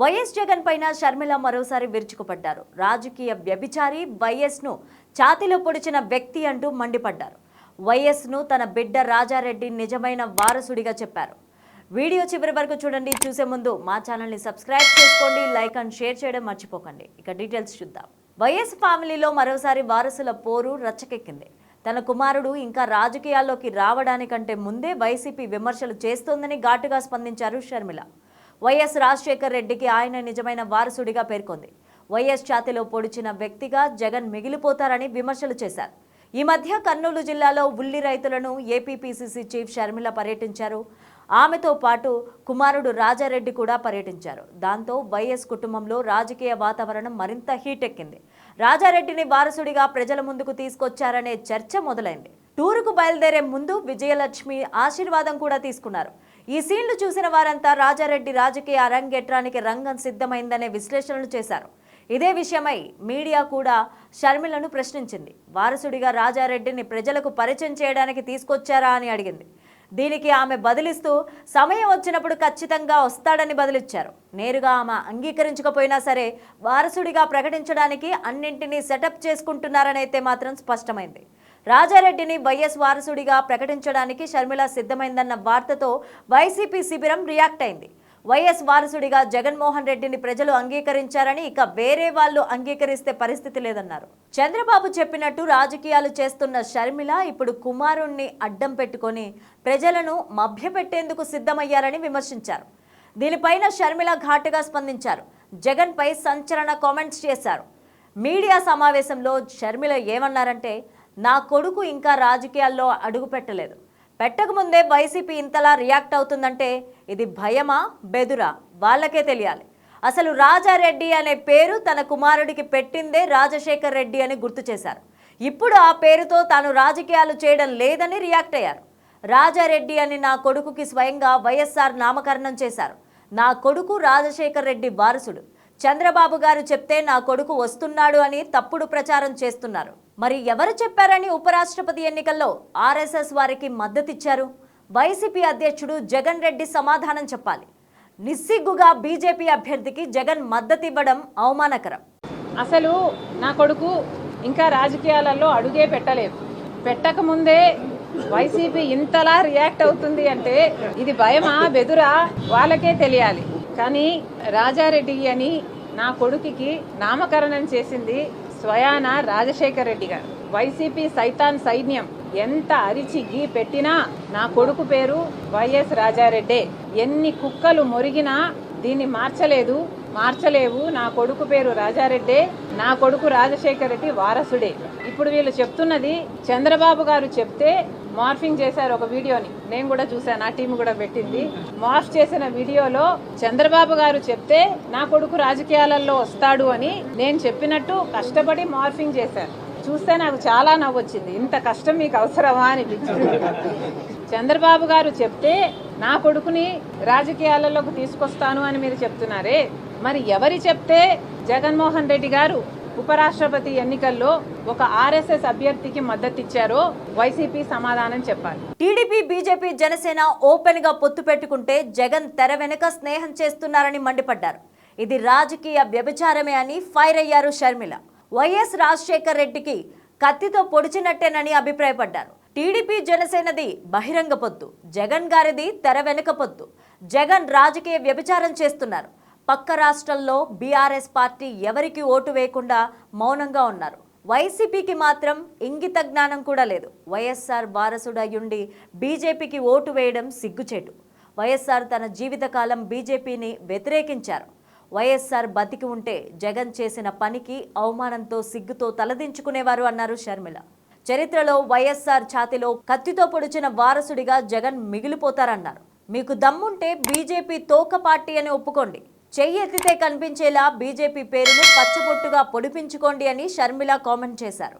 YS Jagan పైన షర్మిల మరోసారి విరుచుకుపడ్డారు. రాజకీయ వ్యభిచారి వైఎస్ను ఛాతీలో పొడిచిన వ్యక్తి అంటూ మండిపడ్డారు. వైఎస్ను తన బిడ్డ రాజారెడ్డి నిజమైన వారసుడిగా చెప్పారు. వీడియో చివరి వరకు చూడండి చూసే ముందు మా ఛానల్ని సబ్స్క్రైబ్ చేసుకోండి లైక్ అండ్ షేర్ చేయడం మర్చిపోకండి. ఇక డీటెయిల్స్ చూద్దాం. వైఎస్ ఫ్యామిలీలో మరోసారి వారసుల పోరు రచ్చకెక్కింది. తన కుమారుడు ఇంకా రాజకీయాల్లోకి రావడానికంటే ముందే వైసీపీ విమర్శలు చేస్తోందని ఘాటుగా స్పందించారు షర్మిల. వైఎస్ రాజశేఖర్ రెడ్డికి ఆయన నిజమైన వారసుడిగా పేర్కొంది. వైఎస్ ఛాతిలో పొడిచిన వ్యక్తిగా జగన్ మిగిలిపోతారని విమర్శలు చేశారు. ఈ మధ్య కర్నూలు జిల్లాలో ఉల్లి రైతులను ఏపీపీసీసీ చీఫ్ షర్మిల పర్యటించారు. ఆమెతో పాటు కుమారుడు రాజారెడ్డి కూడా పర్యటించారు. దాంతో వైఎస్ కుటుంబంలో రాజకీయ వాతావరణం మరింత హీట్ ఎక్కింది రాజారెడ్డిని వారసుడిగా ప్రజల ముందుకు తీసుకొచ్చారనే చర్చ మొదలైంది. టూరుకు బయలుదేరే ముందు విజయలక్ష్మి ఆశీర్వాదం కూడా తీసుకున్నారు. ఈ సీన్లు చూసిన వారంతా రాజారెడ్డి రాజకీయ అరంగేట్రానికి రంగం సిద్ధమైందనే విశ్లేషణలు చేశారు. ఇదే విషయమై మీడియా కూడా షర్మిలను ప్రశ్నించింది. వారసుడిగా రాజారెడ్డిని ప్రజలకు పరిచయం చేయడానికి తీసుకొచ్చారా అని అడిగింది. దీనికి ఆమె బదిలిస్తూ సమయం వచ్చినప్పుడు ఖచ్చితంగా వస్తాడని బదిలిచ్చారు. నేరుగా ఆమె అంగీకరించకపోయినా సరే వారసుడిగా ప్రకటించడానికి అన్నింటినీ సెటప్ చేసుకుంటున్నారనైతే మాత్రం స్పష్టమైంది. రాజారెడ్డిని వైఎస్ వారసుడిగా ప్రకటించడానికి షర్మిల సిద్ధమైందన్న వార్తతో వైసీపీ శిబిరం రియాక్ట్ అయింది. వైఎస్ వారసుడిగా జగన్మోహన్ రెడ్డిని ప్రజలు అంగీకరించారని ఇక వేరే వాళ్ళు అంగీకరిస్తే పరిస్థితి లేదన్నారు. చంద్రబాబు చెప్పినట్టు రాజకీయాలు చేస్తున్న షర్మిల ఇప్పుడు కుమారుణ్ణి అడ్డం పెట్టుకొని ప్రజలను మభ్యపెట్టేందుకు సిద్ధమయ్యారని విమర్శించారు. దీనిపైన షర్మిల ఘాటుగా స్పందించారు. జగన్పై సంచలన కామెంట్స్ చేశారు. మీడియా సమావేశంలో షర్మిల ఏమన్నారంటే నా కొడుకు ఇంకా రాజకీయాల్లో అడుగు పెట్టలేదు. పెట్టకముందే వైసీపీ ఇంతలా రియాక్ట్ అవుతుందంటే ఇది భయమా బెదురా? వాళ్ళకే తెలియాలి. అసలు రాజారెడ్డి అనే పేరు తన కుమారుడికి పెట్టిందే రాజశేఖర్ రెడ్డి అని గుర్తు చేశారు. ఇప్పుడు ఆ పేరుతో తాను రాజకీయాలు చేయడం లేదని రియాక్ట్ అయ్యారు. రాజారెడ్డి అని నా కొడుకుకి స్వయంగా వైఎస్ఆర్ నామకరణం చేశారు. నా కొడుకు రాజశేఖర్ రెడ్డి వారసుడు. చంద్రబాబు గారు చెప్తే నా కొడుకు వస్తున్నాడు అని తప్పుడు ప్రచారం చేస్తున్నారు. మరి ఎవరు చెప్పారని ఉపరాష్ట్రపతి ఎన్నికల్లో ఆర్ఎస్ఎస్ వారికి మద్దతిచ్చారు? వైసీపీ అధ్యక్షుడు జగన్ రెడ్డి సమాధానం చెప్పాలి. నిస్సిగ్గుగా బీజేపీ అభ్యర్థికి జగన్ మద్దతివ్వడం అవమానకరం. అసలు నా కొడుకు ఇంకా రాజకీయాలలో అడుగే పెట్టలేదు. పెట్టకముందే వైసీపీ ఇంతలా రియాక్ట్ అవుతుంది అంటే ఇది భయమా బెదురా? వాళ్ళకే తెలియాలి. కానీ రాజారెడ్డి అని నా కొడుకుకి నామకరణం చేసింది స్వయాన రాజశేఖర్ రెడ్డి గారు. వైసీపీ సైతాన్ సైన్యం ఎంత అరిచి గీ పెట్టినా నా కొడుకు పేరు వైఎస్ రాజారెడ్డే. ఎన్ని కుక్కలు మొరిగినా దీన్ని మార్చలేదు. మార్చలేవు. నా కొడుకు పేరు రాజారెడ్డే. నా కొడుకు రాజశేఖర్ రెడ్డి వారసుడే. ఇప్పుడు వీళ్ళు చెప్తున్నది చంద్రబాబు గారు చెప్తే మార్ఫింగ్ చేశారు ఒక వీడియోని. నేను కూడా చూశాను నా టీం కూడా పెట్టింది. మార్ఫ్ చేసిన వీడియోలో చంద్రబాబు గారు చెప్తే నా కొడుకు రాజకీయాలలో వస్తాడు అని నేను చెప్పినట్టు కష్టపడి మార్ఫింగ్ చేశారు. చూస్తే నాకు చాలా నవ్వొచ్చింది. ఇంత కష్టం మీకు అవసరమా అనిపించింది. చంద్రబాబు గారు చెప్తే నా కొడుకుని రాజకీయాలలోకి తీసుకొస్తాను అని మీరు చెప్తున్నారే. మరి ఎవరి చెప్తే జగన్మోహన్ రెడ్డి గారు ఉపరాష్ట్రపతి ఎన్నికల్లో ఒక ఆర్ఎస్ఎస్ అభ్యర్థికి మద్దతు ఇచ్చారో వైసీపీ సమాధానం చెప్పాలి. టీడీపీ బీజేపీ జనసేన ఓపెన్గా పొత్తు పెట్టుకుంటే జగన్ తెర వెనుక స్నేహం చేస్తున్నారని మండిపడ్డారు. ఇది రాజకీయ వ్యభిచారమే అని ఫైర్ అయ్యారు షర్మిల. వైఎస్ రాజశేఖర్ రెడ్డికి కత్తితో పొడిచినట్టేనని అభిప్రాయపడ్డారు. టీడీపీ జనసేనది బహిరంగ పొత్తు. జగన్ గారిది తెర వెనుక పొత్తు. జగన్ రాజకీయ వ్యభిచారం చేస్తున్నారు. పక్క రాష్ట్రంలో బీఆర్ఎస్ పార్టీ ఎవరికి ఓటు వేయకుండా మౌనంగా ఉన్నారు. వైసీపీకి మాత్రం ఇంగిత జ్ఞానం కూడా లేదు. వైఎస్ఆర్ వారసుడయ్యుండి బీజేపీకి ఓటు వేయడం సిగ్గుచేటు. వైఎస్ఆర్ తన జీవితకాలం బీజేపీని వ్యతిరేకించారు. వైఎస్ఆర్ బతికి ఉంటే జగన్ చేసిన పనికి అవమానంతో సిగ్గుతో తలదించుకునేవారు అన్నారు షర్మిల. చరిత్రలో వైఎస్ఆర్ ఛాతిలో కత్తితో పొడిచిన వారసుడిగా జగన్ మిగిలిపోతారన్నారు. మీకు దమ్ముంటే బీజేపీ తోక పార్టీ అని ఒప్పుకోండి. చెయ్యెత్తితే కనిపించేలా బీజేపీ పేరును పచ్చబొట్టుగా పొడిపించుకోండి అని షర్మిల కామెంట్ చేశారు.